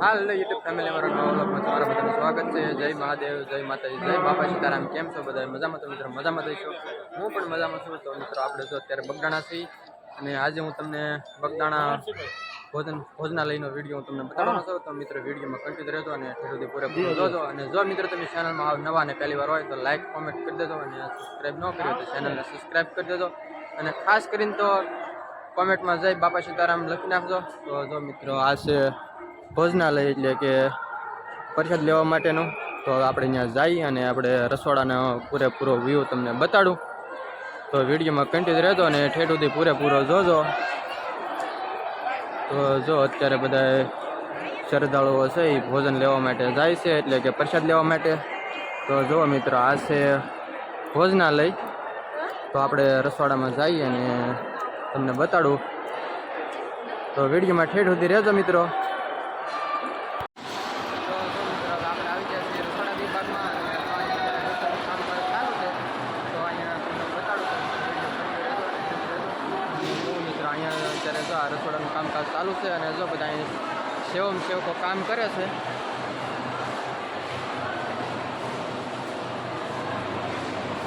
હાલ YouTube family મારો નવા વ્લોગમાં તમારા બધાનું સ્વાગત છે. જય મહાદેવ, જય માતાજી, જય બાપા સીતારામ. કેમ છો બધા? મજામાં તો મિત્રો? મજામાં થઈશું હું પણ મજામાં છું. તો મિત્રો, આપણે જો અત્યારે બગદાણા છીએ અને આજે હું તમને બગદાણા ભોજન, ભોજનાલયનો વીડિયો હું તમને બતાવવાનો છું. તો મિત્રો, વિડીયોમાં કન્ટિન્યુ રહેજો અને સુધી પૂરેપૂરો જોજો. અને જો મિત્રો, તમે ચેનલમાં નવા અને પહેલી વાર હોય તો લાઇક કોમેન્ટ કરી દેજો અને સબસ્ક્રાઈબ ન કર્યો તો ચેનલને સબસ્ક્રાઈબ કરી દેજો. અને ખાસ કરીને તો કોમેન્ટમાં જય બાપા સીતારામ લખી નાખજો. તો જો મિત્રો, આ છે ભોજનાલય એટલે કે પ્રસાદ લેવા માટેનું. તો આપણે ત્યાં જઈએ અને આપણે રસોડાનો પૂરેપૂરો વ્યૂ તમને બતાડું. તો વિડીયોમાં કન્ટિન્યુ રહેજો અને ઠેઠ સુધી પૂરેપૂરો જોજો. તો જો અત્યારે બધા શ્રદ્ધાળુઓ છે એ ભોજન લેવા માટે જાય છે એટલે કે પ્રસાદ લેવા માટે. તો જુઓ મિત્રો, આ છે ભોજનાલય. તો આપણે રસોડામાં જઈએ અને તમને બતાડું. તો વિડીયોમાં ઠેઠ સુધી રહેજો મિત્રો. અત્યારે જો આ રસોડાનું કામકાજ ચાલુ છે અને જો બધા સેવમ સેવકો કામ કરે છે.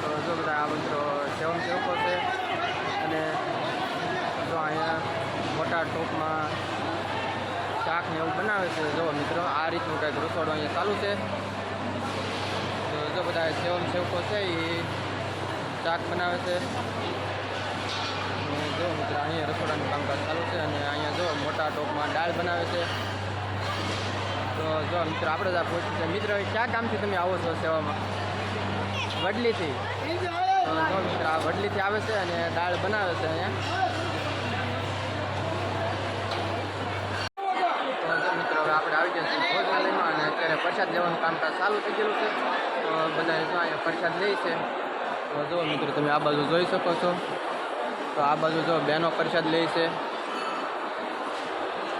તો જો બધા આ મિત્રો સેવમ સેવકો છે અને જો અહીંયા મોટા ટોપમાં શાક ને એવું બનાવે છે. જો મિત્રો, આ રીતનું કંઈક રસોડું અહીંયા ચાલુ છે. તો જો બધા સેવમ સેવકો છે એ શાક બનાવે છે. જો મિત્રો, અહીંયા રસોડાનું કામકાજ ચાલુ છે અને અહીંયા જો મોટા ટોપમાં દાળ બનાવે છે. તો જો મિત્રો, આપણે જ આ પહોંચ્યું છે. મિત્ર ક્યાં કામથી તમે આવો છો સેવામાં? વડલીથી. જો મિત્ર, આ વડલીથી આવે છે અને દાળ બનાવે છે અહીંયા. મિત્રો, હવે આપણે આવી ગયા છીએ પ્રસાદ લેવાનું કામકાજ ચાલુ થઈ ગયેલું છે. તો બધા જો અહીંયા પ્રસાદ લે છે. તો જો મિત્રો, તમે આ બાજુ જોઈ શકો છો. તો આ બાજુ જો બહેનો પ્રસાદ લે છે.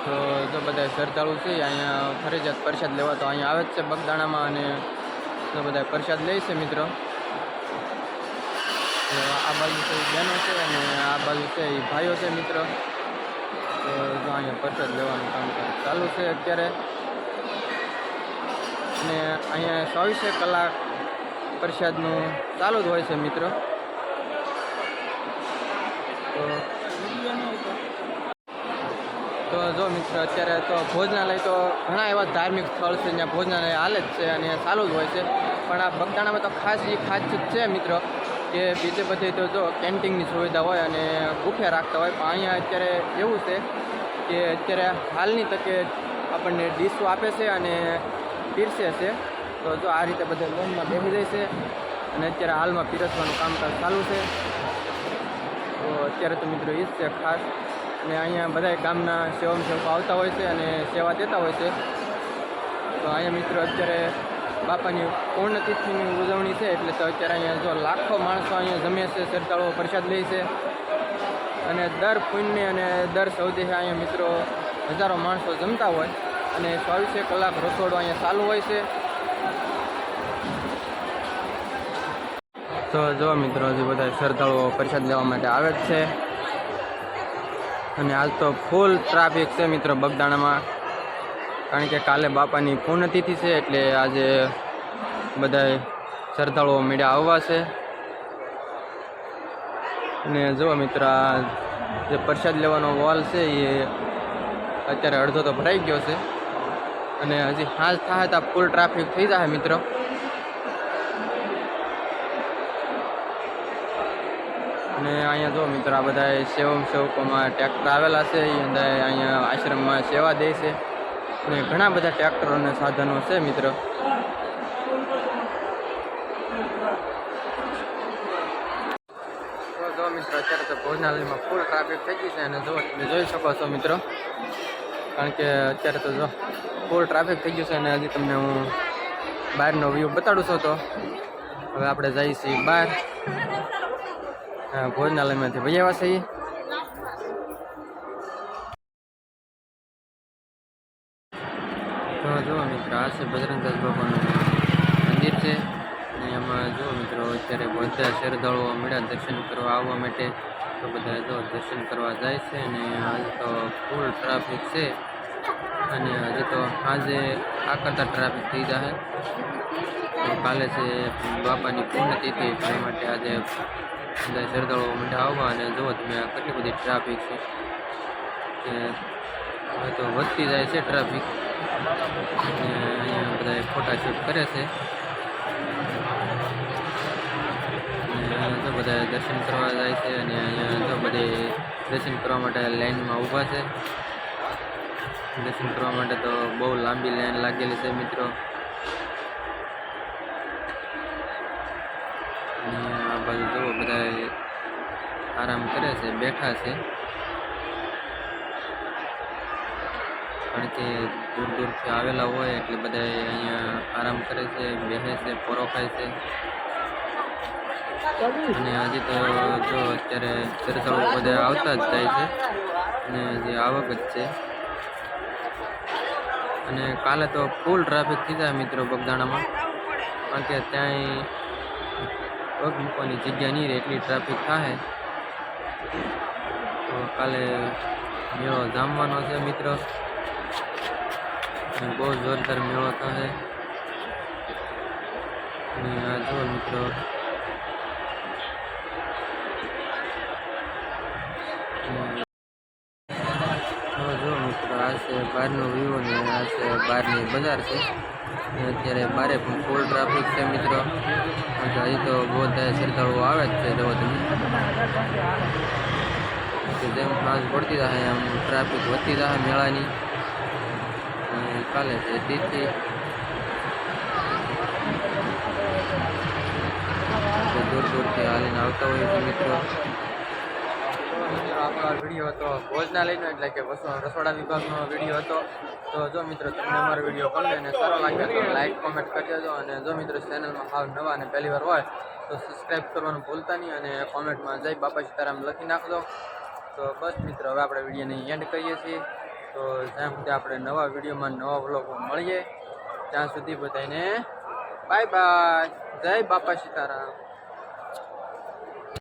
તો જો બધા શ્રદ્ધાળુ છે, અહીંયા ફરજિયાત પ્રસાદ લેવા તો અહીંયા આવે જ છે બગદાણામાં અને જો બધા પ્રસાદ લે છે મિત્રો. આ બાજુ છે બહેનો છે અને આ બાજુ છે એ ભાઈઓ છે મિત્રો. તો જો અહીંયા પ્રસાદ લેવાનું કામ ચાલુ છે અત્યારે. અને અહીંયા ચોવીસે કલાક પ્રસાદનું ચાલુ જ હોય છે મિત્રો. તો જો મિત્ર, અત્યારે તો ભોજનાલય તો ઘણા એવા ધાર્મિક સ્થળ છે જ્યાં ભોજનાલય હાલે જ છે અને ચાલુ જ હોય છે. પણ આ બગદાણામાં તો ખાસ એ ખાસિયત છે મિત્રો, કે બીજે બધે તો જો કેન્ટીનની સુવિધા હોય અને બુફે રાખતા હોય. પણ અહીંયા અત્યારે એવું છે કે અત્યારે હાલની તકે આપણને ડીશો આપે છે અને પીરસે છે. તો જો આ રીતે બધા લોનમાં બેસી જાય છે અને અત્યારે હાલમાં પીરસવાનું કામકાજ ચાલુ છે. અત્યારે તો મિત્રો એ જ છે ખાસ. અને અહીંયા બધા ગામના સેવમ સેવકો આવતા હોય છે અને સેવા દેતા હોય છે. તો અહીંયા મિત્રો અત્યારે બાપાની પૂર્ણતિથિની ઉજવણી છે એટલે તો અત્યારે અહીંયા જો લાખો માણસો અહીંયા જમે છે, શ્રદ્ધાળુઓ પ્રસાદ લે છે. અને દર પુણ્ય અને દર સૌથી અહીંયા મિત્રો હજારો માણસો જમતા હોય. અને ચોવીસે કલાક રસોડો અહીંયા ચાલુ હોય છે. તો જોવા મિત્રો, હજી બધા શ્રદ્ધાળુઓ પ્રસાદ લેવા માટે આવે જ છે. અને હાલ તો ફૂલ ટ્રાફિક છે મિત્રો બગદાણામાં. કારણ કે કાલે બાપાની પૂર્ણતિથિ છે, એટલે આજે બધા શ્રદ્ધાળુઓ મીડિયા આવવા છે. અને જોવા મિત્રો જે પ્રસાદ લેવાનો વોલ છે, એ અત્યારે અડધો તો ભરાઈ ગયો છે. અને હજી હાલ થાય તો ફૂલ ટ્રાફિક થઈ જાય મિત્રો. અને અહીંયા જો મિત્રો, આ બધા સેવમ સેવકોમાં ટ્રેક્ટર આવેલા છે એ અંદર અહીંયા આશ્રમમાં સેવા દે છે. અને ઘણા બધા ટ્રેક્ટરો અને સાધનો છે મિત્રો. જો મિત્રો, અત્યારે તો ભોજનાલયમાં ફૂલ ટ્રાફિક થઈ ગઈ છે અને જો તમે જોઈ શકો છો મિત્રો, કારણ કે અત્યારે તો જો ફૂલ ટ્રાફિક થઈ ગયું છે અને હજી તમને હું બહારનો વ્યૂ બતાડું છું તો. હવે આપણે જઈએ છીએ બહાર. ભોજનાલયમાંથી. ભાઈ આવ્યા છીએ તો જુઓ મિત્રો, આ છે બજરંગદાસ બાપાનું મંદિર છે. અને એમાં જુઓ મિત્રો, અત્યારે બધા શ્રદ્ધાળુઓ મળ્યા દર્શન કરવા આવવા માટે. તો બધા જો દર્શન કરવા જાય છે અને આજે તો ફૂલ ટ્રાફિક છે. અને હજી તો આજે આ કરતાં ટ્રાફિક થઈ જાય કાલે છે બાપાની પુણ્યતિથિ, એટલા માટે આજે બધા શ્રદ્ધાળુઓ માટે આવવા અને જુઓ તમે કેટલી બધી ટ્રાફિક છે. હવે તો વધતી જાય છે ટ્રાફિક અને અહીંયા બધા ફોટા શૂટ કરે છે. તો બધા દર્શન કરવા જાય છે અને અહીંયા તો બધે દર્શન કરવા માટે લાઈનમાં ઊભા છે. દર્શન કરવા માટે તો બહુ લાંબી લાઈન લાગેલી છે મિત્રો અને આ બાજુ જુઓ બધા આરામ કરે છે, બેઠા છે. કારણ કે દૂર દૂરથી આવેલા હોય એટલે બધા અહીંયા આરામ કરે છે, બેસે છે, પોરો ખાય છે. અને હજી તો જો અત્યારે ચરસાળો બધા આવતા જ જાય છે. અને હજી આવક જ છે. અને કાલે તો ફૂલ ટ્રાફિક થઈ જાય મિત્રો બગદાણામાં. કારણ કે ત્યાંય પગ મૂકવાની જગ્યા નહીં રહે, એટલી ટ્રાફિક થાય તો કાલે મેળો જામવાનો છે મિત્રો. બહુ જોરદાર મેળો થશે આ જુઓ મિત્રો. જો મિત્રો, આ છે બહારનો વ્યૂ અને આ છે બહારની બજાર છે. અત્યારે બારે પણ ફૂલ ટ્રાફિક છે મિત્રો. હજી તો બહુ શ્રદ્ધાળુઓ આવે જ છે, જુઓ તમે. જેમ ફ્રાન્સ પડતી જાય એમ ટ્રાફિક વધતી જાય મેળાની. કાલે છે તિથિ દૂર દૂરથી હાલીને આવતા હોય છે મિત્રો. આપણો આ વીડિયો હતો ભોજનાલયનો, એટલે કે રસોડા વિભાગનો વીડિયો હતો. તો જો મિત્રો, તમને અમારો વીડિયો ગમે અને સારો લાગે તો લાઈક કોમેન્ટ કરી દેજો અને જો મિત્રો ચેનલમાં હાવ નવા અને પહેલી વાર હોય, તો સબસ્ક્રાઈબ કરવાનું ભૂલતા નહીં અને કોમેન્ટમાં જય બાપા સીતારામ લખી નાખજો. તો બસ મિત્રો, હવે આપણે વિડીયોને એન્ડ કરીએ છીએ. તો જ્યાં સુધી આપણે નવા વિડીયોમાં નવા વ્લોગો મળીએ, ત્યાં સુધી બધાને બાય બાય જય બાપા સીતારામ.